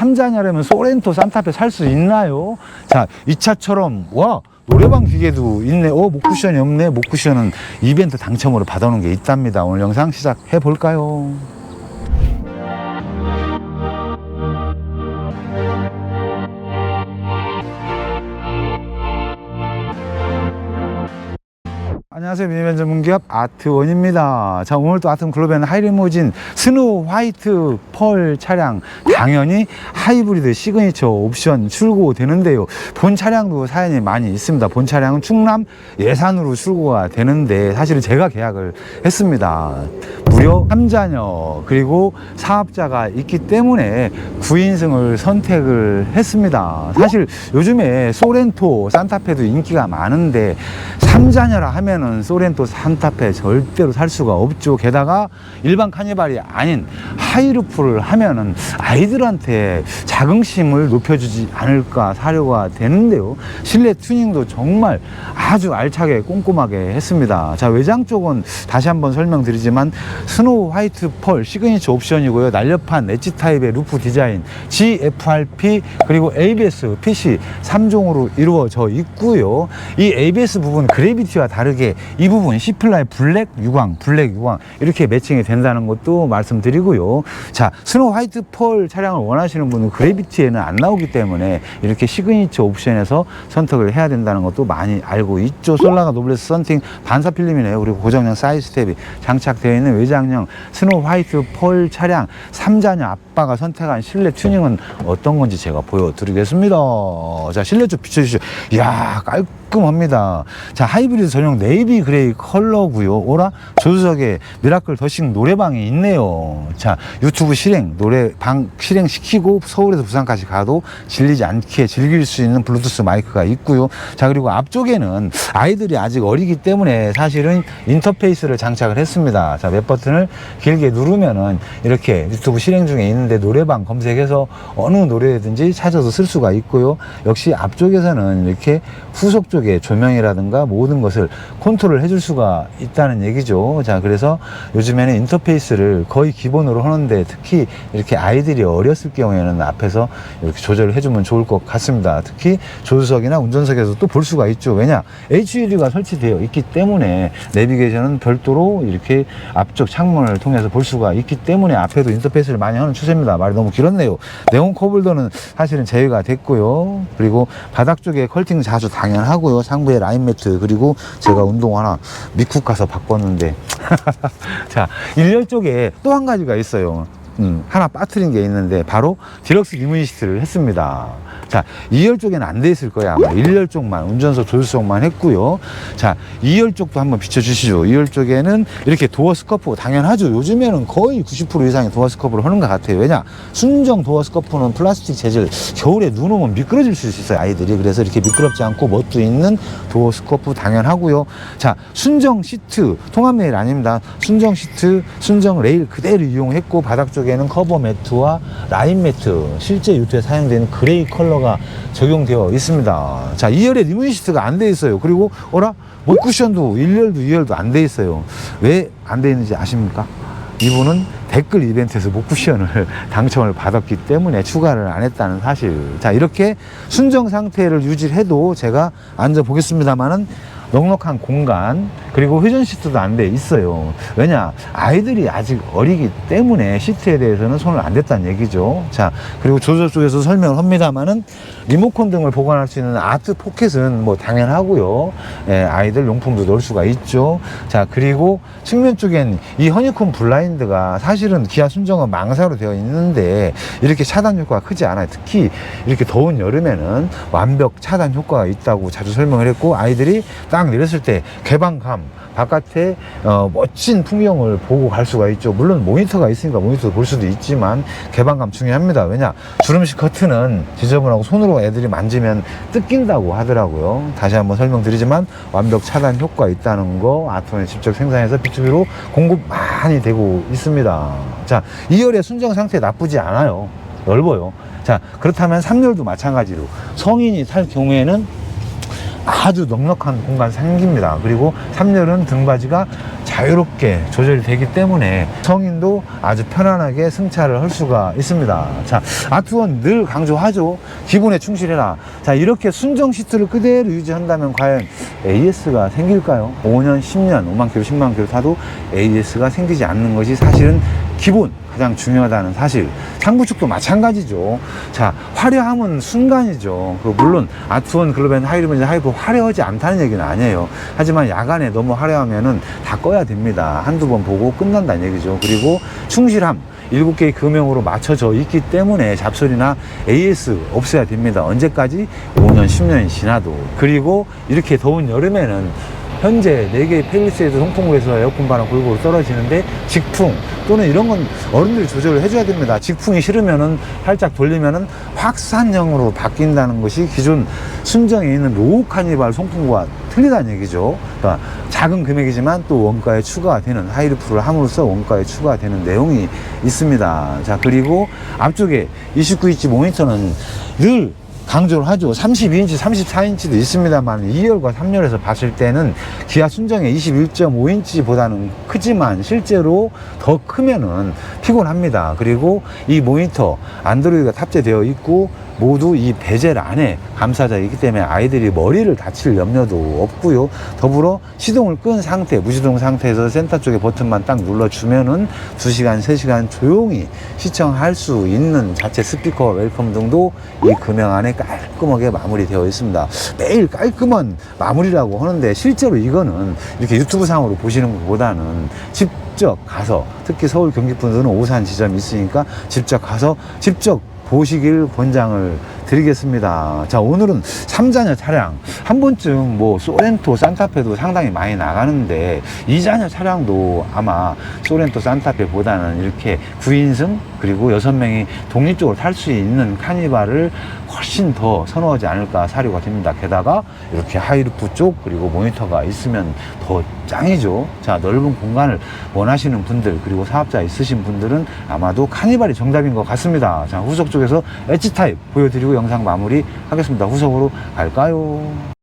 삼자녀라면 소렌토 산타페 살 수 있나요? 자, 이 차처럼 와 노래방 기계도 있네. 어, 목쿠션이 없네. 목쿠션은 이벤트 당첨으로 받아놓은 게 있답니다. 오늘 영상 시작해 볼까요? 안녕하세요. 미니밴 전문기업 아트원입니다. 자, 오늘 또 아트원 글로벤 하이리무진 스노우 화이트 펄 차량 당연히 하이브리드 시그니처 옵션 출고되는데요. 본 차량도 사연이 많이 있습니다. 본 차량은 충남 예산으로 출고가 되는데 사실은 제가 계약을 했습니다. 무려 3자녀 그리고 사업자가 있기 때문에 9인승을 선택을 했습니다. 사실 요즘에 소렌토, 산타페도 인기가 많은데 3자녀라 하면은 소렌토, 산타페 절대로 살 수가 없죠. 게다가 일반 카니발이 아닌 하이루프를 하면은 아이들한테 자긍심을 높여주지 않을까 사료가 되는데요. 실내 튜닝도 정말 아주 알차게 꼼꼼하게 했습니다. 자, 외장 쪽은 다시 한번 설명드리지만 스노우 화이트 펄 시그니처 옵션이고요. 날렵한 엣지 타입의 루프 디자인, GFRP 그리고 ABS, PC 3종으로 이루어져 있고요. 이 ABS 부분 그래비티와 다르게 이 부분 C플라의 블랙 유광, 블랙 유광 이렇게 매칭이 된다는 것도 말씀드리고요. 자, 스노우 화이트 펄 차량을 원하시는 분은 그래비티에는 안 나오기 때문에 이렇게 시그니처 옵션에서 선택을 해야 된다는 것도 많이 알고 있죠. 솔라가 노블레스 썬팅 반사 필름이네요. 그리고 고정형 사이드 스텝이 장착되어 있는 외 장형 스노우 화이트 펄 차량 3자녀 아빠가 선택한 실내 튜닝은 어떤 건지 제가 보여드리겠습니다. 자, 실내 쪽 비춰주시죠. 이야, 깔끔 합니다. 자, 하이브리드 전용 네이비 그레이 컬러고요. 오라 조수석에 미라클 더싱 노래방이 있네요. 자, 유튜브 실행 노래방 실행시키고 서울에서 부산까지 가도 질리지 않게 즐길 수 있는 블루투스 마이크가 있고요. 자, 그리고 앞쪽에는 아이들이 아직 어리기 때문에 사실은 인터페이스를 장착을 했습니다. 자, 몇 버튼을 길게 누르면은 이렇게 유튜브 실행 중에 있는데 노래방 검색해서 어느 노래든지 찾아서 쓸 수가 있고요. 역시 앞쪽에서는 이렇게 후속 쪽에 조명이라든가 모든 것을 컨트롤 해줄 수가 있다는 얘기죠. 자, 그래서 요즘에는 인터페이스를 거의 기본으로 하는데 특히 이렇게 아이들이 어렸을 경우에는 앞에서 이렇게 조절을 해주면 좋을 것 같습니다. 특히 조수석이나 운전석에서 또 볼 수가 있죠. 왜냐? HUD가 설치되어 있기 때문에 내비게이션은 별도로 이렇게 앞쪽 창문을 통해서 볼 수가 있기 때문에 앞에도 인터페이스를 많이 하는 추세입니다. 말이 너무 길었네요. 네온 컵홀더는 사실은 제외가 됐고요. 그리고 바닥 쪽에 컬팅 자주 당연하고 요. 상부에 라인 매트 그리고 제가 운동 하나 미쿡 가서 바꿨는데 자 일렬 쪽에 또 한 가지가 있어요. 음, 하나 빠뜨린 게 있는데 바로 디럭스 리무진 시트를 했습니다. 자, 2열 쪽에는 안 돼 있을 거야. 아마 1열 쪽만, 운전석 조수석만 했고요. 자, 2열 쪽도 한번 비춰 주시죠. 2열 쪽에는 이렇게 도어 스커프 당연하죠. 요즘에는 거의 90% 이상의 도어 스커프를 하는 것 같아요. 왜냐? 순정 도어 스커프는 플라스틱 재질, 겨울에 눈 오면 미끄러질 수 있어요. 아이들이. 그래서 이렇게 미끄럽지 않고 멋도 있는 도어 스커프 당연하고요. 자, 순정 시트, 통합 레일 아닙니다. 순정 시트, 순정 레일 그대로 이용했고, 바닥 쪽 에는 커버 매트와 라인 매트, 실제 유튜브에 사용되는 그레이 컬러가 적용되어 있습니다. 자, 2열에 리무진 시트가 안 돼 있어요. 그리고, 어라? 목 쿠션도 1열도 2열도 안 돼 있어요. 왜 안 돼 있는지 아십니까? 이분은 댓글 이벤트에서 목쿠션을 당첨을 받았기 때문에 추가를 안 했다는 사실. 자, 이렇게 순정 상태를 유지해도 제가 앉아 보겠습니다만은 넉넉한 공간 그리고 회전 시트도 안 돼 있어요. 왜냐 아이들이 아직 어리기 때문에 시트에 대해서는 손을 안 댔다는 얘기죠. 자 그리고 조절 쪽에서 설명을 합니다만은 리모컨 등을 보관할 수 있는 아트 포켓은 뭐 당연하고요. 예, 아이들 용품도 넣을 수가 있죠. 자 그리고 측면 쪽엔 이 허니콤 블라인드가 사실은 기아 순정은 망사로 되어 있는데 이렇게 차단 효과가 크지 않아요. 특히 이렇게 더운 여름에는 완벽 차단 효과가 있다고 자주 설명을 했고 아이들이 딱 내렸을 때 개방감 바깥에 어, 멋진 풍경을 보고 갈 수가 있죠. 물론 모니터가 있으니까 모니터 볼 수도 있지만 개방감 중요합니다. 왜냐 주름식 커튼은 지저분하고 손으로 애들이 만지면 뜯긴다고 하더라고요. 다시 한번 설명드리지만 완벽 차단 효과 있다는 거 아트원에 직접 생산해서 B2B로 공급 많이 되고 있습니다. 자 2열의 순정 상태 나쁘지 않아요. 넓어요. 자 그렇다면 3열도 마찬가지로 성인이 탈 경우에는 아주 넉넉한 공간 생깁니다. 그리고 3열은 등받이가 자유롭게 조절이 되기 때문에 성인도 아주 편안하게 승차를 할 수가 있습니다. 자, 아트원 늘 강조하죠. 기본에 충실해라. 자, 이렇게 순정 시트를 그대로 유지한다면 과연 AS가 생길까요? 5년, 10년, 5만 킬로, 10만 킬로 타도 AS가 생기지 않는 것이 사실은 기본 가장 중요하다는 사실. 상부 측도 마찬가지죠. 자, 화려함은 순간이죠. 그 물론 아트원 글로벤 하이브리드 하이브 화려하지 않다는 얘기는 아니에요. 하지만 야간에 너무 화려하면은 다 꺼야 됩니다. 한두 번 보고 끝난다는 얘기죠. 그리고 충실함. 일곱 개의 금형으로 맞춰져 있기 때문에 잡소리나 AS 없어야 됩니다. 언제까지? 5년, 10년이 지나도. 그리고 이렇게 더운 여름에는 현재 4개의 펠리세이드 송풍구에서 에어컨 바람 골고루 떨어지는데 직풍 또는 이런 건 어른들이 조절을 해줘야 됩니다. 직풍이 싫으면은 살짝 돌리면은 확산형으로 바뀐다는 것이 기존 순정에 있는 로우 카니발 송풍구와 틀리다는 얘기죠. 그러니까 작은 금액이지만 또 원가에 추가가 되는 하이루프를 함으로써 원가에 추가가 되는 내용이 있습니다. 자, 그리고 앞쪽에 29인치 모니터는 늘 강조를 하죠. 32인치, 34인치도 있습니다만 2열과 3열에서 봤을 때는 기아 순정의 21.5인치보다는 크지만 실제로 더 크면은 피곤합니다. 그리고 이 모니터 안드로이드가 탑재되어 있고 모두 이 베젤 안에 감싸져 있기 때문에 아이들이 머리를 다칠 염려도 없고요. 더불어 시동을 끈 상태, 무시동 상태에서 센터 쪽에 버튼만 딱 눌러주면은 2시간, 3시간 조용히 시청할 수 있는 자체 스피커 웰컴 등도 이 금형 안에 깔끔하게 마무리되어 있습니다. 매일 깔끔한 마무리라고 하는데 실제로 이거는 이렇게 유튜브 상으로 보시는 것보다는 직접 가서 특히 서울 경기 분들은 오산 지점이 있으니까 직접 가서 직접 보시길 권장을 드리겠습니다. 자, 오늘은 3자녀 차량. 한 번쯤 뭐 소렌토, 산타페도 상당히 많이 나가는데 2자녀 차량도 아마 소렌토, 산타페보다는 이렇게 9인승 그리고 6명이 독립적으로 탈 수 있는 카니발을 훨씬 더 선호하지 않을까 사료가 됩니다. 게다가 이렇게 하이루프 쪽 그리고 모니터가 있으면 더 짱이죠. 자, 넓은 공간을 원하시는 분들 그리고 사업자 있으신 분들은 아마도 카니발이 정답인 것 같습니다. 자, 후속 쪽에서 엣지 타입 보여드리고 영상 마무리 하겠습니다. 후속으로 갈까요?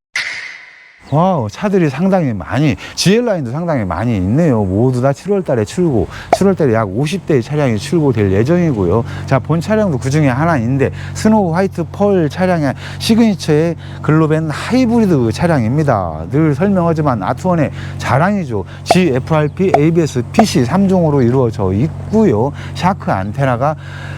와우, 차들이 상당히 많이, GL라인도 상당히 많이 있네요. 모두 다 7월 달에 출고, 7월 달에 약 50대의 차량이 출고될 예정이고요. 자, 본 차량도 그 중에 하나인데, 스노우 화이트 펄 차량의 시그니처의 글로벤 하이브리드 차량입니다. 늘 설명하지만 아트원의 자랑이죠. GFRP, ABS, PC 3종으로 이루어져 있고요. 샤크 안테나가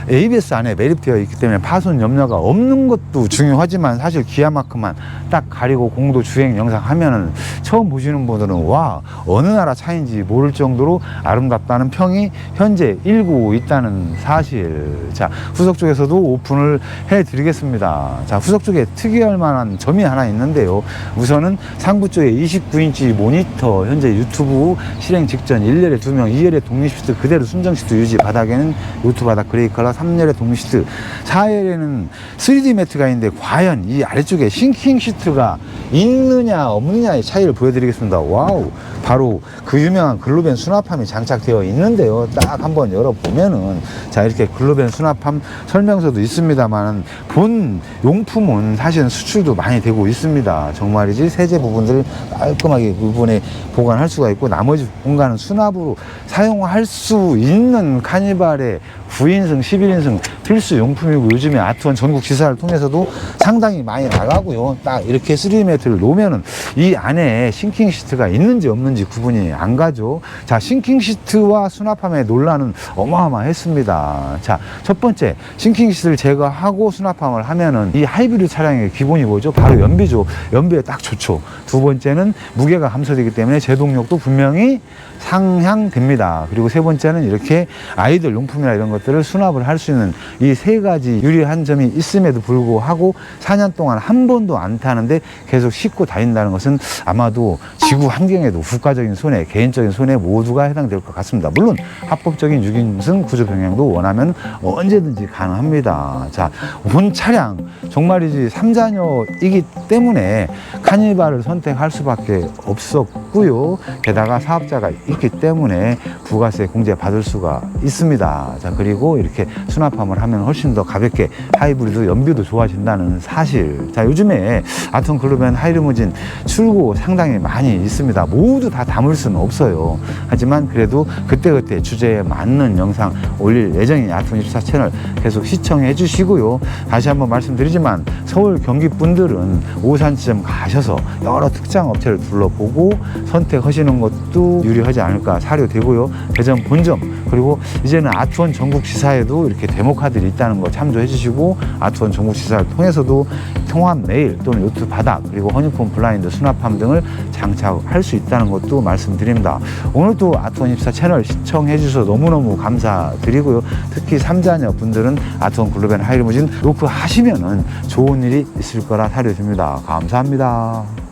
ABS 안에 매립되어 있기 때문에 파손 염려가 없는 것도 중요하지만 사실 기아마크만 딱 가리고 공도 주행 영상 하면은 처음 보시는 분들은 와 어느 나라 차인지 모를 정도로 아름답다는 평이 현재 일고 있다는 사실. 자 후속 쪽에서도 오픈을 해 드리겠습니다. 자 후속 쪽에 특이할 만한 점이 하나 있는데요. 우선은 상부 쪽에 29인치 모니터 현재 유튜브 실행 직전 1열에 2명 2열에 독립 시트 그대로 순정 시트 유지 바닥에는 요트 바닥 그레이 컬러 3열에 독립 시트. 4열에는 3D 매트가 있는데 과연 이 아래쪽에 싱킹 시트가 있느냐 없느냐의 차이를 보여드리겠습니다. 와우, 바로 그 유명한 글로벤 수납함이 장착되어 있는데요. 딱 한번 열어보면은 자 이렇게 글로벤 수납함 설명서도 있습니다만 본 용품은 사실은 수출도 많이 되고 있습니다. 정말이지 세제 부분들을 깔끔하게 부분에 보관할 수가 있고 나머지 공간은 수납으로 사용할 수 있는 카니발의 9인승, 11인승 필수 용품이고 요즘에 아트원 전국 지사를 통해서도 상당히 많이 나가고요. 딱 이렇게 3D 매트를 놓으면은 이 안에 싱킹 시트가 있는지 없는지 구분이 안 가죠. 자, 싱킹 시트와 수납함의 논란은 어마어마했습니다. 자, 첫 번째, 싱킹 시트를 제거하고 수납함을 하면은 이 하이브리드 차량의 기본이 뭐죠? 바로 연비죠. 연비에 딱 좋죠. 두 번째는 무게가 감소되기 때문에 제동력도 분명히 상향됩니다. 그리고 세 번째는 이렇게 아이들 용품이나 이런 것들을 수납을 할 수 있는 이 세 가지 유리한 점이 있음에도 불구하고 4년 동안 한 번도 안 타는데 계속 싣고 다닌다는 것은 아마도 지구 환경에도 국가 국가적인 손해, 개인적인 손해 모두가 해당될 것 같습니다. 물론 합법적인 6인승 구조 변경도 원하면 언제든지 가능합니다. 자, 본 차량 정말이지 삼자녀이기 때문에 카니발을 선택할 수밖에 없었고요. 게다가 사업자가 있기 때문에 부가세 공제 받을 수가 있습니다. 자, 그리고 이렇게 수납함을 하면 훨씬 더 가볍게 하이브리드 연비도 좋아진다는 사실. 자, 요즘에 아톤 글로벤 하이리무진 출고 상당히 많이 있습니다. 모두 다 담을 수는 없어요. 하지만 그래도 그때그때 주제에 맞는 영상 올릴 예정인 아톤 24 채널 계속 시청해 주시고요. 다시 한번 말씀드리지만 서울 경기 분들은 오산 지점 가셔서 여러 특장 업체를 둘러보고 선택하시는 것도 유리하지 않을까 사료되고요. 대전 본점 그리고 이제는 아트원 전국 지사에도 이렇게 데모카들이 있다는 거 참조해 주시고 아트원 전국 지사를 통해서도 통합 메일 또는 요트 바닥 그리고 허니콤 블라인드 수납함 등을 장착할 수 있다는 것도 말씀드립니다. 오늘도 아트원 24 채널 시청해 주셔서 너무너무 감사드리고요. 특히 삼자녀 분들은 아트원 글로벤 하이리무진 노크 하시면은 좋은 일이 있을 거라 사료줍니다. 감사합니다.